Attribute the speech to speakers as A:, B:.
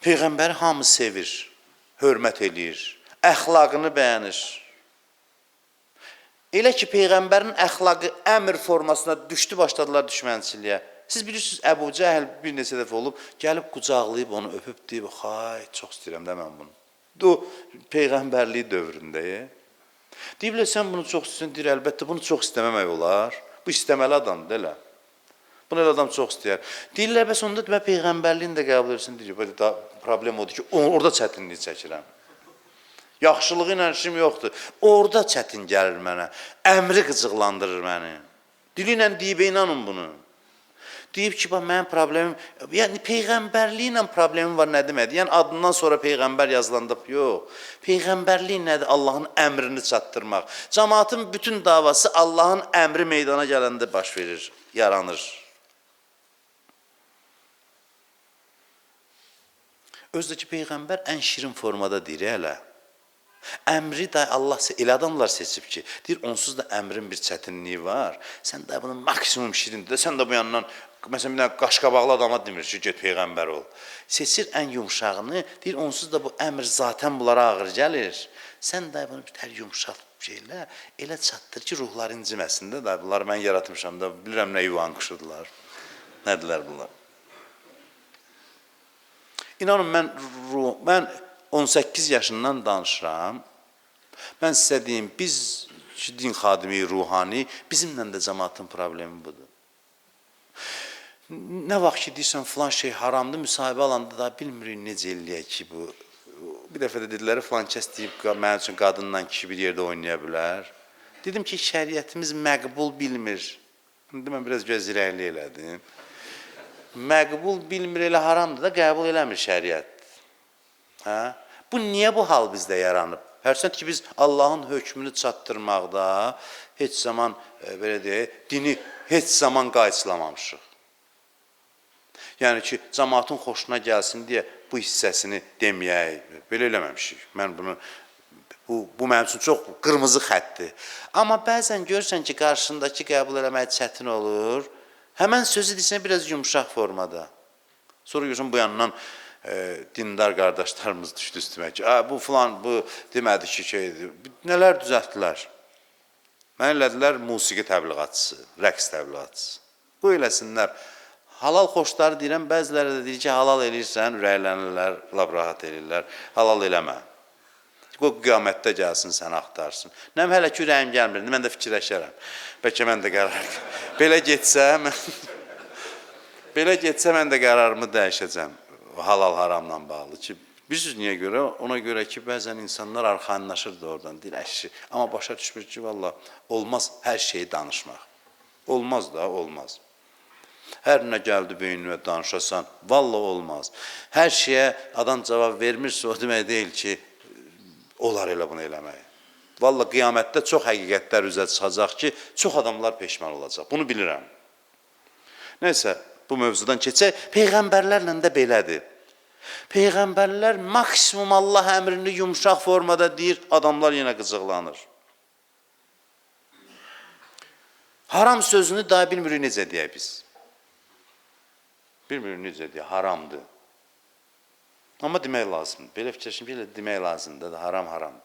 A: Peyğəmbəri hamı sevir, hörmət eləyir, əxlaqını bəyənir. Elə ki peyğəmbərin əxlaqı əmr formasına düşdü, başladılar düşmənçiliyə. Siz bilirsiniz Əbu Cəhəl bir neçə dəfə olub, gəlib qucaqlayıb onu öpüb deyib, "Xay, çox istəyirəm də mən bunu." Bu peyğəmbərlik dövründə. Deyiblər sən bunu çox istəyirsən, deyir əlbəttə bunu çox istəməmək olar. Bu istəməli adamdır elə. Bunu elə adam çox istəyər. Deyirlər bəs onda demə peyğəmbərliyin də qəbul edirsən deyir. Belə da problem odur ki, orada çətinlik çəkirəm. Yaxşılığı ilə işim yoxdur. Orada çətin gəlir mənə. Əmri qıcıqlandırır məni. Dili ilə deyib inanın bunu. Deyib ki, bax mənim problemim, yəni peyğəmbərliyi ilə problemim var nə deməkdir? Yəni adından sonra peyğəmbər yazılanda yox. Peyğəmbərlik nədir? Allahın əmrini çatdırmaq. Cəmaatın bütün davası Allahın əmri meydana gələndə baş verir, yaranır. Özdəki peyğəmbər ən şirin formada deyir hələ. Əmri də Allah elə adamlar seçib ki, deyir onsuz da əmrin bir çətinliyi var. Sən də bunu maksimum şirindir. Sən də bu yandan məsələn bir dənə qaşqabaqlı adama demir ki, get peyğəmbər ol. Seçir ən yumşağını, deyir onsuz da bu əmr zaten bunlara ağır gəlir. Sən də bunu bir tər yumşalt şeylə elə çatdır ki, ruhlar inciməsin də. Bunlar mən yaratmışam da, bilirəm nə yuvan quşudular. Nədirlər bunlar? İnanın mən mən 18 yaşından danışıram. Mən sizə deyim, biz din xadimi, ruhani, bizimlə də cəmaatın problemi budur. Nə vaxt ki deyirsən filan şey haramdır, müsahibə alanda da bilmirik necə eləyək ki bu. Bir dəfə də dedilər filan kəs deyib mənim üçün qadınla kişi bir yerdə oynaya bilər. Dedim ki şəriətimiz məqbul bilmir. İndi mən biraz gözirəkli elədim. Məqbul bilmir elə haramdır da qəbul eləmir şəriət. Hə? Bu niyə bu hal bizdə yaranıb? Hərçənd ki biz Allahın hökmünü çatdırmaqda heç zaman e, belə deyək, dini heç zaman qayçılamamışıq. Yəni ki, cəmaatın xoşuna gəlsin deyə bu hissəsini deməyək, belə eləməmişik. Mən bunu bu bu mənim üçün çox qırmızı xəttdir. Amma bəzən görürsən ki, qarşındakı qəbul eləmək çətin olur. Həmən sözü desən biraz yumşaq formada. Sonra bu yandan e, dindar qardaşlarımız düşdü üstümə ki, "A, bu falan bu demədi ki, şeydir." Nələr düzəltdilər? Mən elədilər musiqi təbliğatçısı, rəqs təbliğatçısı. Bu eləsinlər. Halal xoşları deyirəm, bəziləri də deyir ki, halal eləyirsən, ürəklənirlər, lap rahat eləyirlər. Halal eləmə. Bu qiyamətdə gəlsin səni axtarsın. Nəm hələ ki ürəyim gəlmir. Mən də fikirləşərəm. Bəlkə mən də qərar. Belə getsə mən Belə getsə mən də qərarımı dəyişəcəm halal haramla bağlı ki, bilirsiniz niyə görə? Ona görə ki, bəzən insanlar arxayınlaşır da oradan, deyir əşi. Amma başa düşmür ki, valla olmaz hər şeyi danışmaq. Olmaz da, olmaz. Hər nə gəldi beynimə danışasan, valla olmaz. Hər şeyə adam cavab vermirsə o demək deyil ki, olar elə bunu eləmək. Valla qiyamətdə çox həqiqətlər üzə çıxacaq ki, çox adamlar peşman olacaq. Bunu bilirəm. Nəysə, bu mövzudan keçək. Peyğəmbərlərlə də belədir. Peyğəmbərlər maksimum Allah əmrini yumşaq formada deyir, adamlar yenə qıcıqlanır. Haram sözünü daha bilmirik necə deyək biz. Bilmirik necə deyək, haramdır. Amma demək lazımdır. Belə fikirləşim ki, elə demək lazımdır da haram haram.